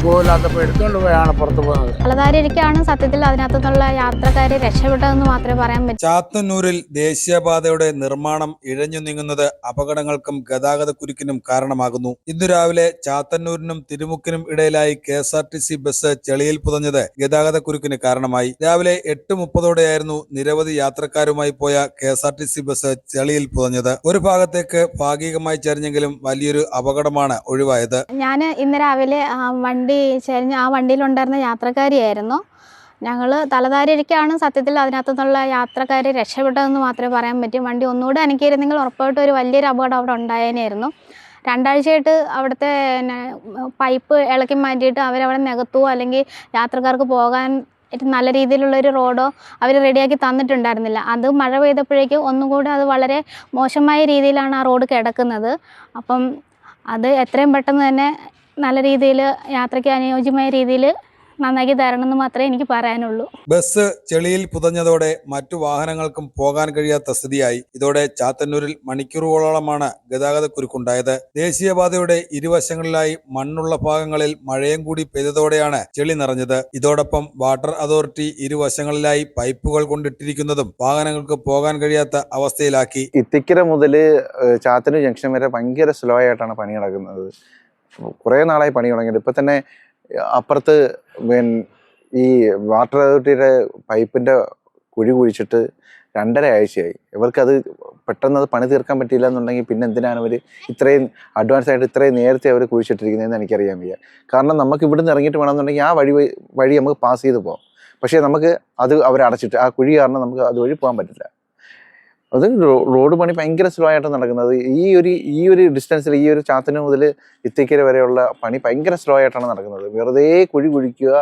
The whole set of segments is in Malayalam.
സുഖമില്ലാത്തപ്പോൾ എടുത്തുകൊണ്ട് പോയാണ് പുറത്തു പോകുന്നത്. പലതാരിക്കാണ് സത്യത്തിൽ അതിനകത്തുനിന്നുള്ള യാത്രക്കാരെ രക്ഷപ്പെട്ടതെന്ന് മാത്രമേ പറയാൻ പറ്റൂ. ചാത്തന്നൂരിൽ ദേശീയപാതയുടെ നിർമ്മാണം ഇഴഞ്ഞു നീങ്ങുന്നത് അപകടങ്ങൾക്കും ഗതാഗത കുരുക്കിനും കാരണമാകുന്നു. ഇന്നു രാവിലെ ചാത്തന്നൂരിനും തിരുമുക്കിനും ഇടയിലായി K S R T C bus ചെളിയിൽ പുതഞ്ഞത് ഗതാഗത കുരുക്കിന് കാരണമായി. രാവിലെ എട്ട് മുപ്പതോടെയായിരുന്നു നിരവധി യാത്രക്കാരുമായി പോയ K S R T C bus ചെളിയിൽ പുതഞ്ഞത്. ഒരു ഭാഗത്തേക്ക് ഭാഗികമായി ചരിഞ്ഞെങ്കിലും വലിയൊരു അപകടമാണ് ഒഴിവായത്. ഞാൻ ഇന്ന് രാവിലെ ആ വണ്ടി ചെരിഞ്ഞ് ആ വണ്ടിയിലുണ്ടായിരുന്ന യാത്രക്കാരിയായിരുന്നു. ഞങ്ങൾ തലതാരിക്കാണ് സത്യത്തിൽ അതിനകത്തുനിന്നുള്ള യാത്രക്കാർ രക്ഷപ്പെട്ടതെന്ന് മാത്രമേ പറയാൻ പറ്റൂ. വണ്ടി ഒന്നുകൂടെ അനക്കിയിരുന്നെങ്കിൽ ഉറപ്പായിട്ടും ഒരു വലിയൊരു അപകടം അവിടെ ഉണ്ടായേനായിരുന്നു. രണ്ടാഴ്ചയായിട്ട് അവിടുത്തെ പൈപ്പ് ഇളക്കി മാറ്റിയിട്ട് അവരവിടെ നികത്തുവോ അല്ലെങ്കിൽ യാത്രക്കാർക്ക് പോകാൻ നല്ല രീതിയിലുള്ളൊരു റോഡോ അവർ റെഡിയാക്കി തന്നിട്ടുണ്ടായിരുന്നില്ല. അത് മഴ പെയ്തപ്പോഴേക്കും ഒന്നും കൂടെ അത് വളരെ മോശമായ രീതിയിലാണ് ആ റോഡ് കിടക്കുന്നത്. അപ്പം അത് എത്രയും പെട്ടെന്ന് തന്നെ നല്ല രീതിയിൽ യാത്രയ്ക്ക് അനുയോജ്യമായ രീതിയിൽ നന്നാക്കി തരണമെന്ന് മാത്രമേ എനിക്ക് പറയാനുള്ളൂ. ബസ് ചെളിയിൽ പുതഞ്ഞതോടെ മറ്റു വാഹനങ്ങൾക്കും പോകാൻ കഴിയാത്ത സ്ഥിതിയായി. ഇതോടെ ചാത്തന്നൂരിൽ മണിക്കൂറുകളോളമാണ് ഗതാഗത കുരുക്കുണ്ടായത്. ദേശീയപാതയുടെ ഇരുവശങ്ങളിലായി മണ്ണുള്ള ഭാഗങ്ങളിൽ മഴയും കൂടി പെയ്തതോടെയാണ് ചെളി നിറഞ്ഞത്. ഇതോടൊപ്പം വാട്ടർ അതോറിറ്റി ഇരുവശങ്ങളിലായി പൈപ്പുകൾ കൊണ്ടിട്ടിരിക്കുന്നതും വാഹനങ്ങൾക്ക് പോകാൻ കഴിയാത്ത അവസ്ഥയിലാക്കി. ഇത്തിക്കര മുതൽ ചാത്തന്നൂർ ജംഗ്ഷൻ വരെ ഭയങ്കര സ്ലോ ആയിട്ടാണ് പണി നടക്കുന്നത്. കുറേ നാളായി പണി തുടങ്ങിയത് ഇപ്പം തന്നെ അപ്പുറത്ത് ഈ വാട്ടർ അതോറിറ്റിയുടെ പൈപ്പിന്റെ കുഴി കുഴിച്ചിട്ട് രണ്ടര ആഴ്ചയായി. ഇവർക്കത് പെട്ടെന്ന് അത് പണി തീർക്കാൻ പറ്റിയില്ല എന്നുണ്ടെങ്കിൽ പിന്നെ എന്തിനാണ് അവർ ഇത്രയും അഡ്വാൻസ് ആയിട്ട് ഇത്രയും നേരത്തെ അവർ കുഴിച്ചിട്ടിരിക്കുന്നതെന്ന് എനിക്കറിയാൻ വയ്യ. കാരണം നമുക്ക് ഇവിടുന്ന് ഇറങ്ങിയിട്ട് വേണമെന്നുണ്ടെങ്കിൽ ആ വഴി വഴി- നമുക്ക് പാസ് ചെയ്ത് പോകാം പക്ഷേ നമുക്ക് അത് അവർ അടച്ചിട്ട് ആ കുഴി കാരണം നമുക്ക് അതുവഴി പോകാൻ പറ്റില്ല. അത് റോഡ് പണി ഭയങ്കര സ്ലോ ആയിട്ട് നടക്കുന്നത്. ഈ ഒരു ഈ ഒരു ഡിസ്റ്റൻസിൽ ഈ ഒരു ചാത്തന മുതൽ ഇത്തിക്കര വരെയുള്ള പണി ഭയങ്കര സ്ലോ ആയിട്ടാണ് നടക്കുന്നത്. വെറുതെ കുഴി കുഴിക്കുക.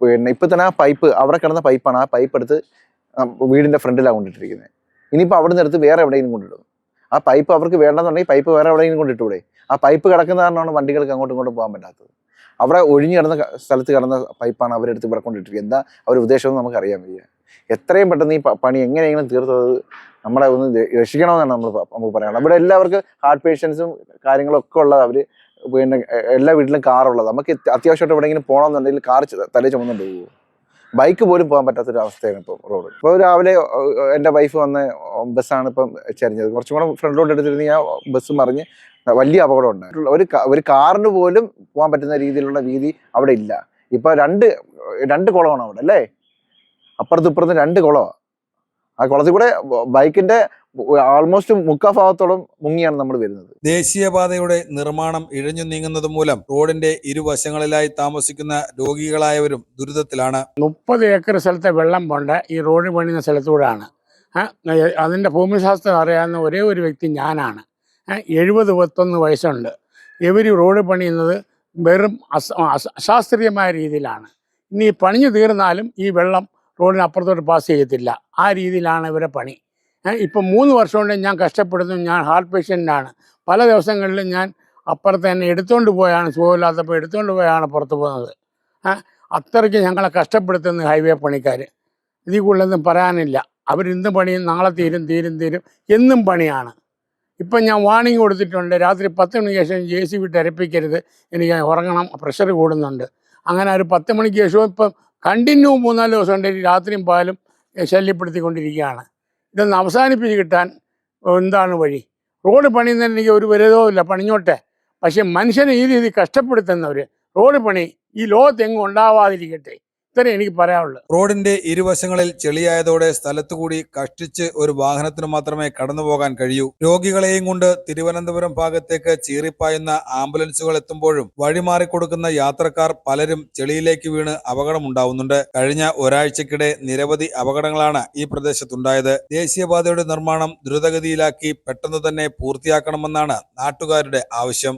പിന്നെ ഇപ്പം തന്നെ ആ പൈപ്പ് അവിടെ കിടന്ന പൈപ്പാണ് ആ പൈപ്പ് എടുത്ത് വീടിന്റെ ഫ്രണ്ടിലാണ് കൊണ്ടിട്ടിരിക്കുന്നത് ഇനിയിപ്പോൾ അവിടെ നിന്ന് എടുത്ത് വേറെ എവിടെയെങ്കിലും കൊണ്ടിടും. ആ പൈപ്പ് അവർക്ക് വേണ്ടെന്നുണ്ടെങ്കിൽ പൈപ്പ് വേറെ എവിടെയെങ്കിലും കൊണ്ടിട്ടൂടെ? ആ പൈപ്പ് കിടക്കുന്ന കാരണമാണ് വണ്ടികൾക്ക് അങ്ങോട്ടും ഇങ്ങോട്ടും പോകാൻ പറ്റാത്തത്. അവിടെ ഒഴിഞ്ഞു കിടന്ന സ്ഥലത്ത് കിടന്ന പൈപ്പാണ് അവരെടുത്ത് ഇവിടെ കൊണ്ടിട്ടിരിക്കുന്നത് എന്താ അവർ ഉദ്ദേശമെന്ന് നമുക്ക് അറിയാൻ വയ്യ. എത്രയും പെട്ടെന്ന് ഈ പണി എങ്ങനെയെങ്കിലും തീർത്തത് നമ്മളെ ഒന്ന് രക്ഷിക്കണമെന്നാണ് നമ്മൾ നമുക്ക് പറയാനുള്ളത്. ഇവിടെ എല്ലാവർക്കും ഹാർട്ട് പേഷ്യൻസും കാര്യങ്ങളൊക്കെ ഉള്ളത് അവർ പിന്നെ എല്ലാ വീട്ടിലും കാറുള്ളത് നമുക്ക് അത്യാവശ്യമായിട്ട് എവിടെയെങ്കിലും പോകണമെന്നുണ്ടെങ്കിൽ കാർ തലേ ചുമന്നുകൊണ്ട് പോകുമോ ബൈക്ക് പോലും പോകാൻ പറ്റാത്തൊരു അവസ്ഥയാണ് ഇപ്പോൾ റോഡ് ഇപ്പോൾ രാവിലെ എന്റെ വൈഫ് വന്ന ബസ്സാണ് ഇപ്പം ചരിഞ്ഞത്. കുറച്ചും കൂടെ ഫ്രണ്ടിലോട്ട് എടുത്തിരുന്നെങ്കിൽ ആ ബസ് മറിഞ്ഞ് വലിയ അപകടം ഉണ്ടായിട്ടുള്ള ഒരു ഒരു കാറിന് പോലും പോകാൻ പറ്റുന്ന രീതിയിലുള്ള വീതി അവിടെ ഇല്ല. ഇപ്പം രണ്ട് രണ്ട് കുളമാണ് അവിടെ അല്ലേ? അപ്പുറത്തും ഇപ്പുറത്തും രണ്ട് കുളമാണ് ആ കുളത്തിൽ കൂടെ ബൈക്കിന്റെ ആൾമോസ്റ്റ് മുക്കാ ഭാഗത്തോളം മുങ്ങിയാണ് നമ്മൾ വരുന്നത്. ദേശീയപാതയുടെ നിർമ്മാണം ഇഴഞ്ഞു നീങ്ങുന്നത് മൂലം റോഡിന്റെ ഇരുവശങ്ങളിലായി താമസിക്കുന്ന രോഗികളായവരും ദുരിതത്തിലാണ്. മുപ്പത് ഏക്കർ സ്ഥലത്തെ വെള്ളം പോണ്ട ഈ റോഡ് പണിയുന്ന സ്ഥലത്തൂടെയാണ് അതിന്റെ അതിന്റെ ഭൂമിശാസ്ത്രം അറിയാവുന്ന ഒരേ ഒരു വ്യക്തി ഞാനാണ്. എഴുപത് പത്തൊന്ന് വയസ്സുണ്ട്. ഇവർ റോഡ് പണിയുന്നത് വെറും അശാസ്ത്രീയമായ രീതിയിലാണ്. ഇനി പണിഞ്ഞു തീർന്നാലും ഈ വെള്ളം റോഡിന് അപ്പുറത്തോട്ട് പാസ് ചെയ്യത്തില്ല. ആ രീതിയിലാണ് ഇവരെ പണി. ഇപ്പം മൂന്ന് വർഷം കൊണ്ട് ഞാൻ കഷ്ടപ്പെടുന്നു. ഞാൻ ഹാർട്ട് പേഷ്യന്റാണ് പല ദിവസങ്ങളിലും ഞാൻ അപ്പുറത്ത് തന്നെ എടുത്തുകൊണ്ട് പോയാണ് സുഖമില്ലാത്തപ്പോൾ എടുത്തുകൊണ്ട് പോയാണ് പുറത്ത് പോകുന്നത്. അത്രയ്ക്ക് ഞങ്ങളെ കഷ്ടപ്പെടുത്തുന്ന ഹൈവേ പണിക്കാർ ഇതിൽ കൂടുതലൊന്നും പറയാനില്ല. അവരിന്ന് പണിയും നാളെ തീരും തീരും തീരും. എന്നും പണിയാണ്. ഇപ്പം ഞാൻ വാണിംഗ് കൊടുത്തിട്ടുണ്ട്. രാത്രി പത്ത് മണിക്ക് ശേഷം ജെ സി ബി അരപ്പിക്കരുത്. എനിക്ക് ഉറങ്ങണം പ്രഷർ കൂടുന്നുണ്ട്. അങ്ങനെ ഒരു പത്ത് മണിക്ക് ശേഷവും ഇപ്പം കണ്ടിന്യൂ മൂന്നാൽ ദിവസം ഈ രാത്രിയും പകലും ശല്യപ്പെടുത്തിക്കൊണ്ടിരിക്കുകയാണ്. ഇതൊന്ന് അവസാനിപ്പിച്ച് കിട്ടാൻ എന്താണ് വഴി? റോഡ് പണിയുന്നതിന് എനിക്ക് ഒരു വിരോധവും ഇല്ല പണിഞ്ഞോട്ടെ. പക്ഷേ മനുഷ്യനെ ഈ രീതി കഷ്ടപ്പെടുത്തുന്നവർ റോഡ് പണി ഈ ലോകത്തെങ്ങും ഉണ്ടാവാതിരിക്കട്ടെ. ഇത്രയും എനിക്ക് പറയാനുള്ളത് റോഡിന്റെ ഇരുവശങ്ങളിൽ ചെളിയായതോടെ സ്ഥലത്തുകൂടി കഷ്ടിച്ച് ഒരു വാഹനത്തിന് മാത്രമേ കടന്നു പോകാൻ കഴിയൂ. രോഗികളെയും കൊണ്ട് തിരുവനന്തപുരം ഭാഗത്തേക്ക് ചീറിപ്പായുന്ന ആംബുലൻസുകൾ എത്തുമ്പോഴും വഴിമാറിക്കൊടുക്കുന്ന യാത്രക്കാർ പലരും ചെളിയിലേക്ക് വീണ് അപകടമുണ്ടാവുന്നുണ്ട്. കഴിഞ്ഞ ഒരാഴ്ചക്കിടെ നിരവധി അപകടങ്ങളാണ് ഈ പ്രദേശത്തുണ്ടായത്. ദേശീയപാതയുടെ നിർമ്മാണം ദ്രുതഗതിയിലാക്കി പെട്ടെന്ന് തന്നെ പൂർത്തിയാക്കണമെന്നാണ് നാട്ടുകാരുടെ ആവശ്യം.